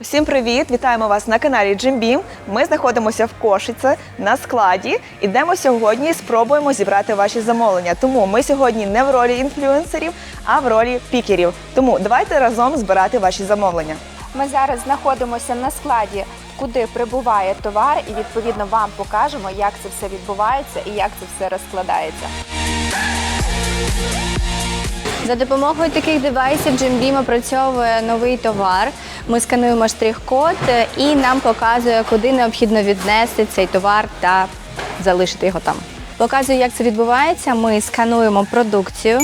Всім привіт! Вітаємо вас на каналі Beam. Ми знаходимося в Кошице на складі. Ідемо сьогодні і спробуємо зібрати ваші замовлення. Тому ми сьогодні не в ролі інфлюенсерів, а в ролі пікерів. Тому давайте разом збирати ваші замовлення. Ми зараз знаходимося на складі, куди прибуває товар, і відповідно вам покажемо, як це все відбувається і як це все розкладається. За допомогою таких девайсів Jim опрацьовує новий товар. Ми скануємо штрих-код е, і нам показує, куди необхідно віднести цей товар та залишити його там. Показую, як це відбувається. Ми скануємо продукцію,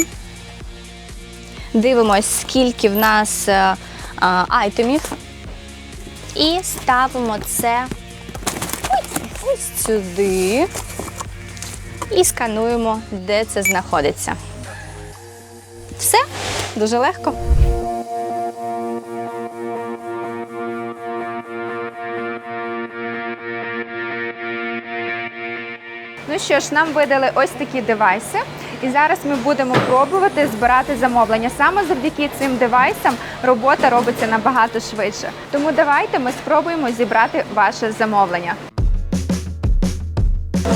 дивимося, скільки в нас е, а, айтемів, і ставимо це ось сюди і скануємо, де це знаходиться. Все дуже легко. Ну що ж, нам видали ось такі девайси, і зараз ми будемо пробувати збирати замовлення. Саме завдяки цим девайсам робота робиться набагато швидше. Тому давайте ми спробуємо зібрати ваше замовлення.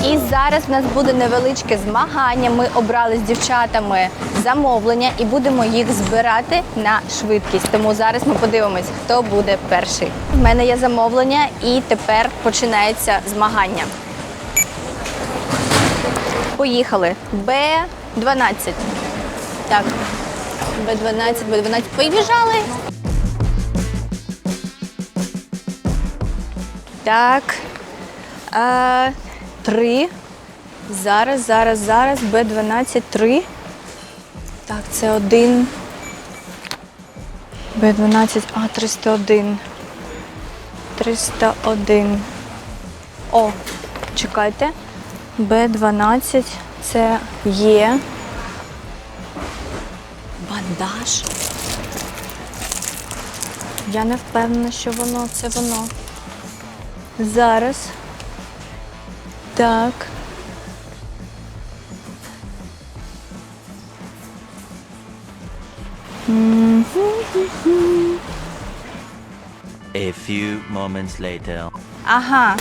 І зараз в нас буде невеличке змагання. Ми обрали з дівчатами замовлення і будемо їх збирати на швидкість. Тому зараз ми подивимось, хто буде перший. У мене є замовлення, і тепер починається змагання. Поїхали. Б12. Так, Б12, Б12. Побіжали. Так. 3. Зараз, зараз, зараз. Б12, 3. Так, це 1. Б12, а, 301. 301. О, чекайте. Б12 це є. Бандаж. Я не впевнена, що воно це воно. Зараз. Так. A few moments later. Ага.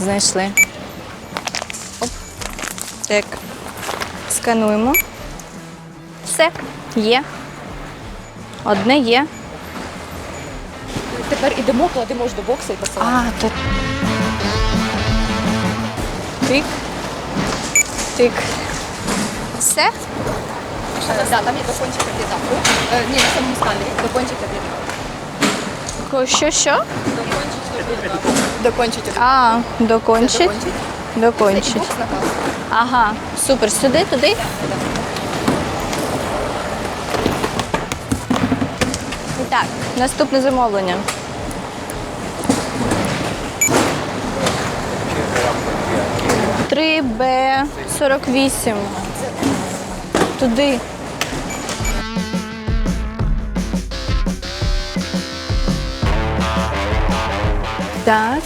Знайшли. Оп. Так. Скануємо. Все. Є. Одне є. Тепер ідемо, кладемо ж до бокса і посилаємо. А, то. Тик. Тик. Все? Так, там є до кончика біда. Е, Ні, на самому сканері. До кончика біда. Ко- Що, що? Докончити. А, докончить. Докончить. Докончить. Бокс на касу. Ага, супер. Сюди, туди. Так, наступне замовлення. Три Б 48 Туди. Так.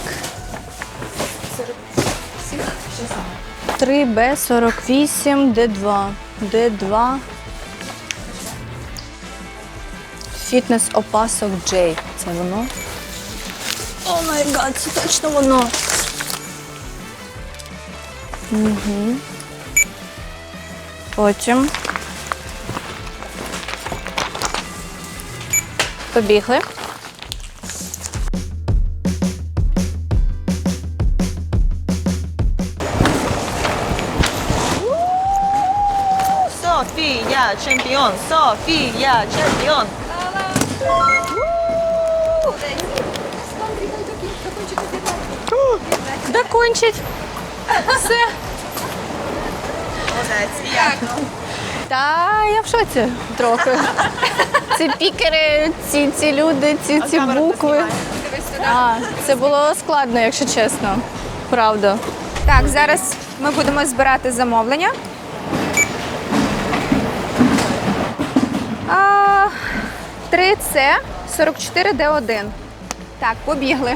3Б48, Д2. Д2. Фітнес опасок J. Це воно. О май гад, це точно воно. Угу. Потім. Побігли. Софія, чемпіон! Софія, чемпіон! Докончить. Все. Молодець. Як? Та я в шоці трохи. Ці пікери, ці, ці люди, ці, ці букви. А, це було складно, якщо чесно. Правда. Так, зараз ми будемо збирати замовлення. А, 3С 44Д1. Так, побігли.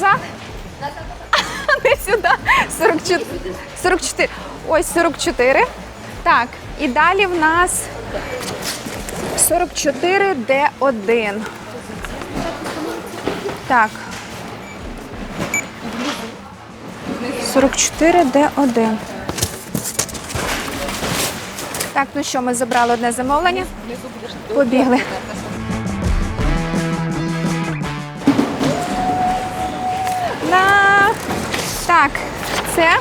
Назад? Не сюди. 44. 44. Ось 44. Так, і далі в нас 44 Д1. Так. 44 Д1. Так, ну що, ми забрали одне замовлення. Побігли. На... Так, це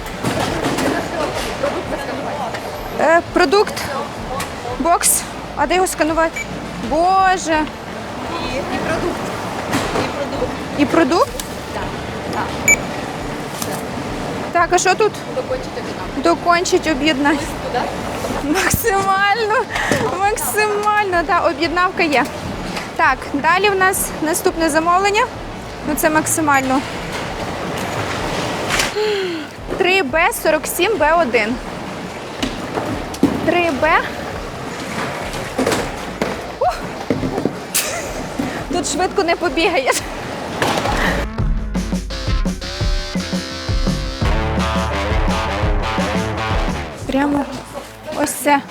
е, продукт, бокс. А де його сканувати? Боже. І, продукт. І продукт? Так. Так, а що тут? Докончить об'єднання. Максимально, максимально, так, об'єднавка є. Так, далі в нас наступне замовлення. Ну це максимально. 3Б47Б1. 3Б. Ух! Тут швидко не побігаєш. Прямо ось це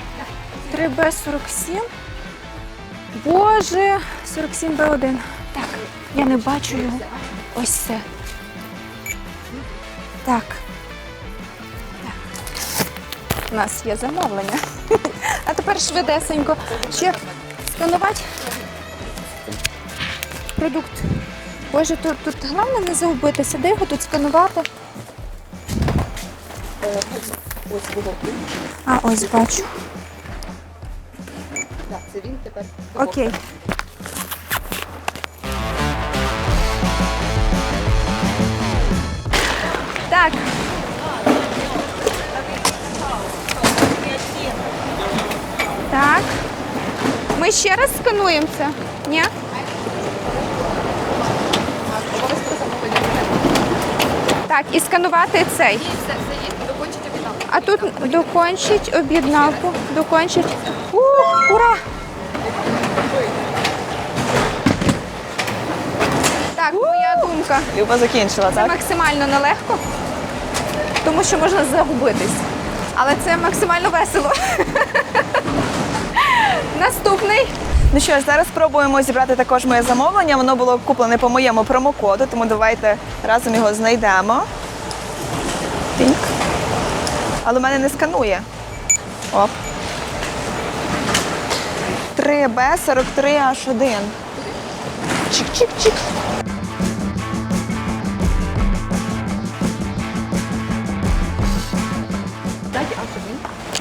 3Б47. Боже, 47Б1. Так, я не бачу його. Ось це. Так. У нас є замовлення. А тепер швидесенько. Ще сканувати продукт. Боже, тут, тут головне не загубитися. Де його тут сканувати? А, ось бачу. Так, це він тепер. Окей. Ми ще раз скануємо це? Ні? Так, і сканувати цей. А тут докончить об'єднавку. Докончить. У, ура! Так, моя думка. Люба закінчила, Це так? максимально нелегко, тому що можна загубитись. Але це максимально весело. Наступний. Ну що ж, зараз спробуємо зібрати також моє замовлення. Воно було куплене по моєму промокоду, тому давайте разом його знайдемо. Тінк. Але в мене не сканує. Оп. 3B43H1. Чик-чик-чик.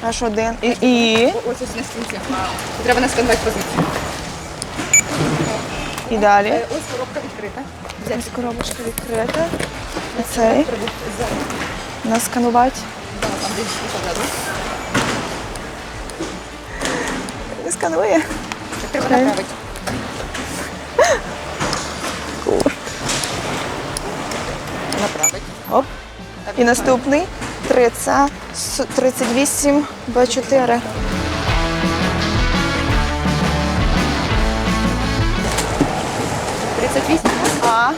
А1. H1. І, і, Ось ось на стінці. Треба насканувати позицію. і далі. Е, Ось коробка відкрита. Взяти Ось коробочка відкрита. Оцей. продукт з Насканувати. да, там де позаду. Не сканує. Так треба Окей. направити. Направити. Оп. І наступний 30 38 Б4. – 38. А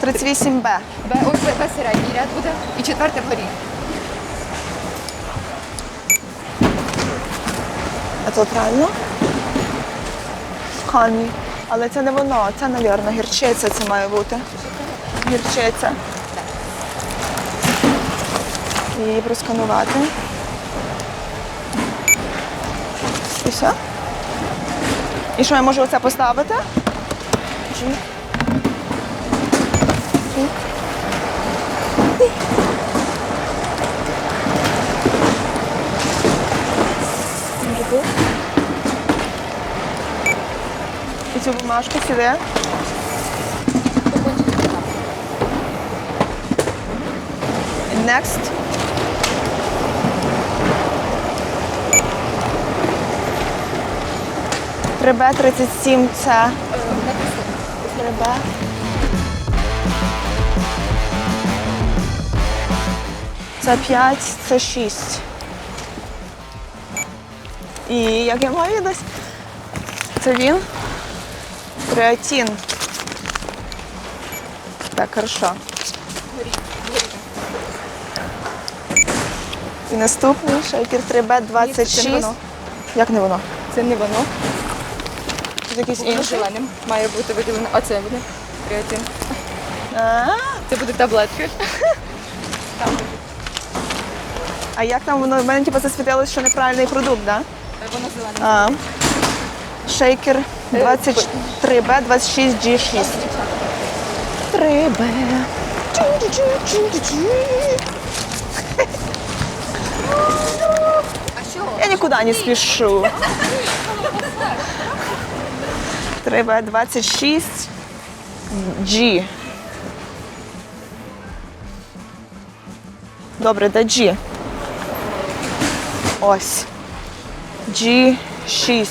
38 Б. Б, ось Б, Б середній ряд буде. І четверте вгорі. А це правильно? Хані. Але це не воно, це, мабуть, гірчиця це має бути. Гірчиця. Її просканувати. І все? І що, я можу оце поставити? Чи? Чи? І цю бумажку сюди. Next. Три Б 37 це. Три Б. Це 5, це 6. І як я маю десь? Це він? Креатин. Так, хорошо. І наступний шейкер 3B26. Ні, це не воно. Як не воно? Це не воно. Це якийсь інший. зеленим має бути виділено. А це буде креатин. Це буде таблетки. Там буде. а як там воно? В мене типу, засвітилось, що неправильний продукт, так? Воно зелене. А. Шейкер 23B 26G6. 3B. Я нікуди не спішу. 3B 26 G. Добре, де G? Ось. G6.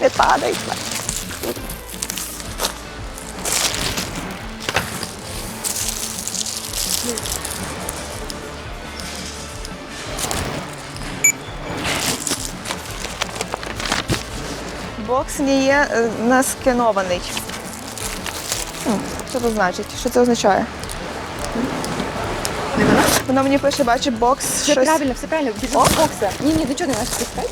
Не падай. Бокс не є е, наскенований. Що це значить? Що це означає? Воно мені пише, бачу, бокс. Все щось. правильно, все правильно. Без бокса. Ні, ні, нічого не можеш пускати.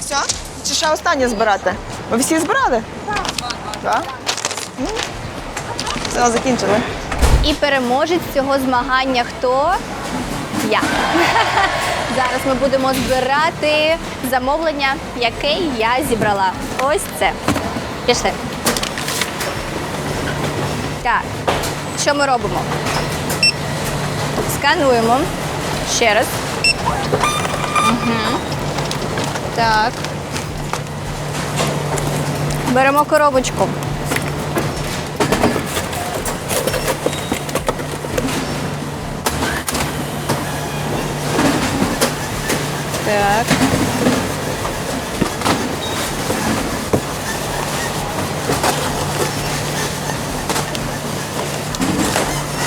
Все? Чи ще останнє збирати? Ви всі збирали? Так. Ну, Все, закінчили. І переможець цього змагання хто? Я. Зараз ми будемо збирати замовлення, яке я зібрала. Ось це. Пішли. Так, що ми робимо? Скануємо. Ще раз. Угу. Так. Беремо коробочку. Так.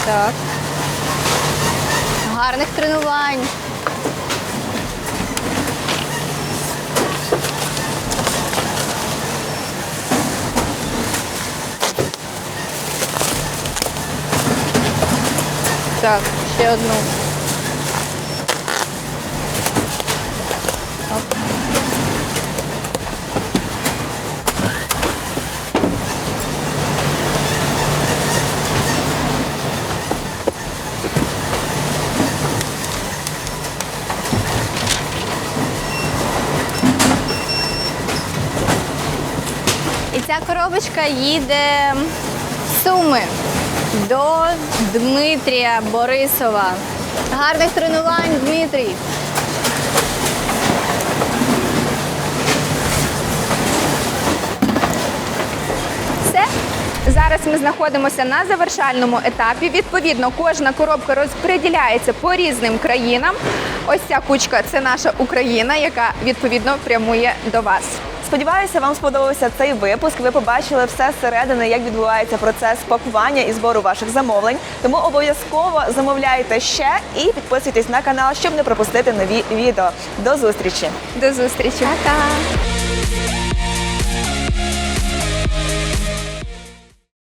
Так. Гарних тренувань. Так, ще одну. Ця коробочка їде в Суми до Дмитрія Борисова. Гарних тренувань, Дмитрій! Все. Зараз ми знаходимося на завершальному етапі. Відповідно, кожна коробка розподіляється по різним країнам. Ось ця кучка це наша Україна, яка відповідно прямує до вас. Сподіваюся, вам сподобався цей випуск. Ви побачили все зсередини, як відбувається процес пакування і збору ваших замовлень. Тому обов'язково замовляйте ще і підписуйтесь на канал, щоб не пропустити нові відео. До зустрічі! До зустрічі! Пока!